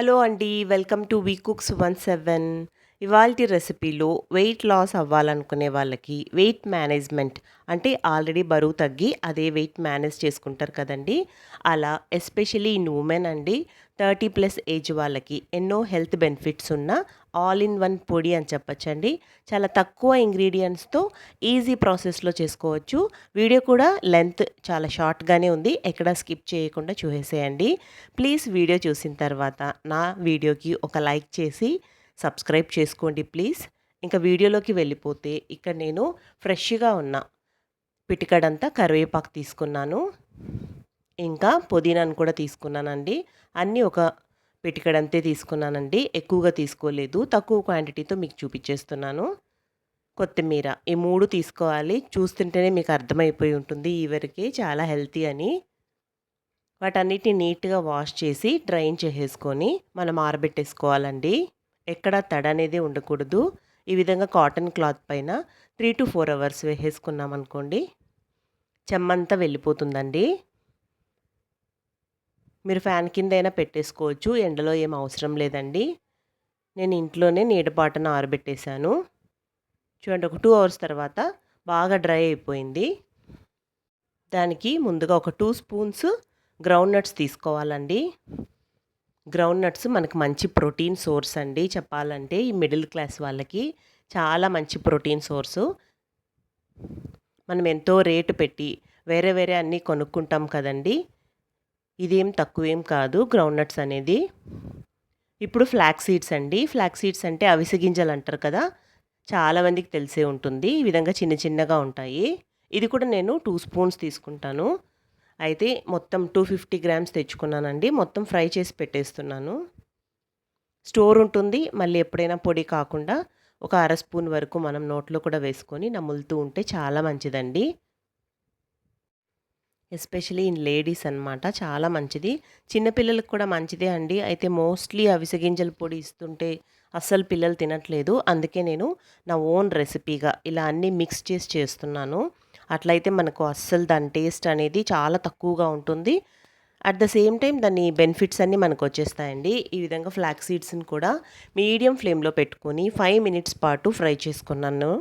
Hello అండి welcome to we cooks one seven. ఇవాల్టి రెసిపీలో వెయిట్ లాస్ అవ్వాలనుకునే వాళ్ళకి వెయిట్ మేనేజ్మెంట్ అంటే ఆల్రెడీ బరువు తగ్గి అదే వెయిట్ మేనేజ్ చేసుకుంటారు కదండి. అలా ఎస్పెషలీ ఇన్ ఉమెన్ అండి థర్టీ ప్లస్ ఏజ్ వాళ్ళకి ఎన్నో హెల్త్ బెనిఫిట్స్ ఉన్న ఆల్ ఇన్ వన్ పొడి అని చెప్పచ్చండి. చాలా తక్కువ ఇంగ్రీడియంట్స్తో ఈజీ ప్రాసెస్లో చేసుకోవచ్చు. వీడియో కూడా లెంత్ చాలా షార్ట్గానే ఉంది. ఎక్కడ స్కిప్ చేయకుండా చూసేయండి ప్లీజ్ వీడియో చూసిన తర్వాత నా వీడియోకి ఒక లైక్ చేసి సబ్స్క్రైబ్ చేసుకోండి ప్లీజ్. ఇంకా వీడియోలోకి వెళ్ళిపోతే ఇక్కడ నేను ఫ్రెష్గా ఉన్న పిటికడంతా కరివేపాకు తీసుకున్నాను. ఇంకా పుదీనాను కూడా తీసుకున్నానండి. అన్నీ ఒక పిటికడంతే తీసుకున్నానండి. ఎక్కువగా తీసుకోలేదు. తక్కువ క్వాంటిటీతో మీకు చూపించేస్తున్నాను కొత్తిమీర ఈ మూడు తీసుకోవాలి. చూస్తుంటేనే మీకు అర్థమైపోయి ఉంటుంది. ఈ చాలా హెల్తీ అని. వాటన్నిటిని నీట్గా వాష్ చేసి డ్రైన్ చేసేసుకొని మనం ఆరబెట్టేసుకోవాలండి. ఎక్కడ తడ అనేది ఉండకూడదు. ఈ విధంగా కాటన్ క్లాత్ పైన త్రీ టు ఫోర్ అవర్స్ వేసేసుకున్నాం అనుకోండి చెమ్మంతా వెళ్ళిపోతుందండి. మీరు ఫ్యాన్ కింద అయినా పెట్టేసుకోవచ్చు ఎండలో ఏం అవసరం లేదండి. నేను ఇంట్లోనే నీడపాటను ఆరబెట్టేశాను. చూడండి ఒక టూ అవర్స్ తర్వాత బాగా డ్రై అయిపోయింది. దానికి ముందుగా ఒక టూ స్పూన్స్ గ్రౌండ్ నట్స్ తీసుకోవాలండి. గ్రౌండ్ నట్స్ మనకు మంచి ప్రోటీన్ సోర్స్ అండి. చెప్పాలంటే ఈ మిడిల్ క్లాస్ వాళ్ళకి చాలా మంచి ప్రోటీన్ సోర్సు. మనం ఎంతో రేటు పెట్టి వేరే వేరే అన్నీ కొనుక్కుంటాం కదండి. ఇదేం తక్కువేం కాదు. గ్రౌండ్ నట్స్ అనేది ఇప్పుడు ఫ్లాక్ సీడ్స్ అండి. ఫ్లాక్ సీడ్స్ అంటే అవిసె గింజలు అంటారు కదా. చాలామందికి తెలిసే ఉంటుంది. ఈ విధంగా చిన్న చిన్నగా ఉంటాయి. ఇది కూడా నేను టూ స్పూన్స్ తీసుకుంటాను. అయితే మొత్తం టూ ఫిఫ్టీ గ్రామ్స్ తెచ్చుకున్నానండి. మొత్తం ఫ్రై చేసి పెట్టేస్తున్నాను. స్టోర్ ఉంటుంది. మళ్ళీ ఎప్పుడైనా పొడి కాకుండా ఒక అర స్పూన్ వరకు మనం నోట్లో కూడా వేసుకొని నములుతూ ఉంటే చాలా మంచిదండి. ఎస్పెషలీ ఇన్ లేడీస్ అనమాట చాలా మంచిది. చిన్నపిల్లలకు కూడా మంచిదే అండి. అయితే మోస్ట్లీ అవిసె గింజల పొడి ఇస్తుంటే అస్సలు పిల్లలు తినట్లేదు. అందుకే నేను నా ఓన్ రెసిపీగా ఇలా అన్నీ మిక్స్ చేసి చేస్తున్నాను. అట్లయితే మనకు అస్సలు దాని టేస్ట్ అనేది చాలా తక్కువగా ఉంటుంది. అట్ ద సేమ్ టైం దాని బెనిఫిట్స్ అన్నీ మనకు వచ్చేస్తాయండి. ఈ విధంగా ఫ్లాక్ సీడ్స్ని కూడా మీడియం ఫ్లేమ్లో పెట్టుకొని ఫైవ్ మినిట్స్ పాటు ఫ్రై చేసుకున్నాను.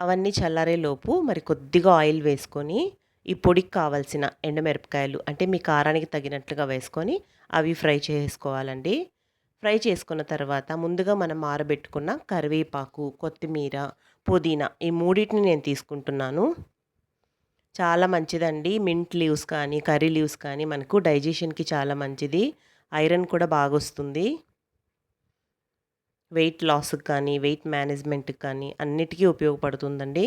అవన్నీ చల్లారేలోపు మరి కొద్దిగా ఆయిల్ వేసుకొని ఈ పొడికి కావాల్సిన ఎండమిరపకాయలు అంటే మీ కారానికి తగినట్లుగా వేసుకొని అవి ఫ్రై చేసుకోవాలండి. ఫ్రై చేసుకున్న తర్వాత ముందుగా మనం ఆరబెట్టుకున్న కరివేపాకు కొత్తిమీర పుదీనా ఈ మూడింటిని నేను తీసుకుంటున్నాను. చాలా మంచిదండి. మింట్ లీవ్స్ కానీ కర్రీ లీవ్స్ కానీ మనకు డైజెషన్కి చాలా మంచిది. ఐరన్ కూడా బాగా వస్తుంది వెయిట్ లాస్కి కానీ వెయిట్ మేనేజ్మెంట్కి కానీ అన్నిటికీ ఉపయోగపడుతుందండి.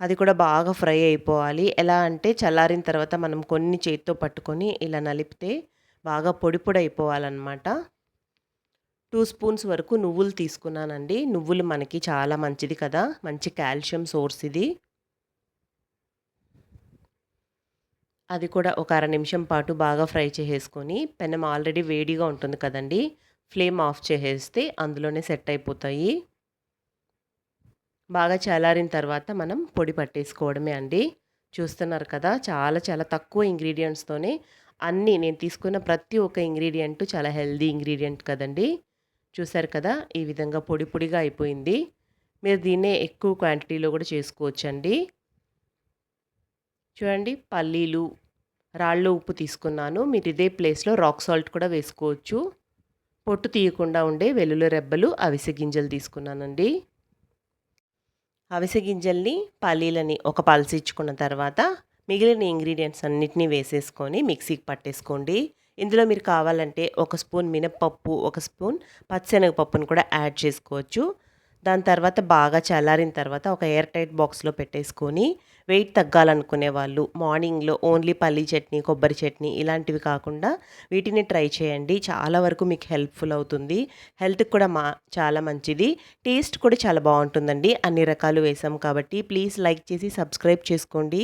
అది కూడా బాగా ఫ్రై అయిపోవాలి. ఎలా అంటే చల్లారిన తర్వాత మనం కొన్ని చేతితో పట్టుకొని ఇలా నలిపితే బాగా పొడి పొడి అయిపోవాలన్నమాట. టూ స్పూన్స్ వరకు నువ్వులు తీసుకున్నానండి. నువ్వులు మనకి చాలా మంచిది కదా. మంచి కాల్షియం సోర్స్ ఇది. అది కూడా ఒక అర నిమిషం పాటు బాగా ఫ్రై చేసేసుకొని పెనం ఆల్రెడీ వేడిగా ఉంటుంది కదండి ఫ్లేమ్ ఆఫ్ చేసేస్తే అందులోనే సెట్ అయిపోతాయి. బాగా చల్లారిన తర్వాత మనం పొడి పట్టేసుకోవడమే అండి. చూస్తున్నారు కదా చాలా చాలా తక్కువ ఇంగ్రీడియంట్స్తోనే అన్నీ నేను తీసుకున్న ప్రతి ఒక్క ఇంగ్రీడియంట్ చాలా హెల్దీ ఇంగ్రీడియంట్ కదండి. చూసారు కదా ఈ విధంగా పొడి పొడిగా అయిపోయింది. మీరు దీన్నే ఎక్కువ క్వాంటిటీలో కూడా చేసుకోవచ్చండి. చూడండి పల్లీలు రాళ్ళు ఉప్పు తీసుకున్నాను. మీరు ఇదే ప్లేస్లో రాక్ సాల్ట్ కూడా వేసుకోవచ్చు. పొట్టు తీయకుండా ఉండే వెల్లుల్లి రెబ్బలు అవిసె గింజలు తీసుకున్నానండి. అవిసె గింజల్ని పల్లీలని ఒక పలసిచ్చుకున్న తర్వాత మిగిలిన ఇంగ్రీడియంట్స్ అన్నిటినీ వేసేసుకొని మిక్సీకి పట్టేసుకోండి. ఇందులో మీరు కావాలంటే ఒక స్పూన్ మినప్పప్పు ఒక స్పూన్ పచ్చిశనగపప్పును కూడా యాడ్ చేసుకోవచ్చు. దాని తర్వాత బాగా చల్లారిన తర్వాత ఒక ఎయిర్ టైట్ బాక్స్లో పెట్టేసుకొని వెయిట్ తగ్గాలనుకునే వాళ్ళు మార్నింగ్లో ఓన్లీ పల్లీ చట్నీ కొబ్బరి చట్నీ ఇలాంటివి కాకుండా వీటిని ట్రై చేయండి. చాలా వరకు మీకు హెల్ప్ఫుల్ అవుతుంది. హెల్త్కి కూడా మా చాలా మంచిది. టేస్ట్ కూడా చాలా బాగుంటుందండి. అన్ని రకాలు వేసాం కాబట్టి ప్లీజ్ లైక్ చేసి సబ్స్క్రైబ్ చేసుకోండి.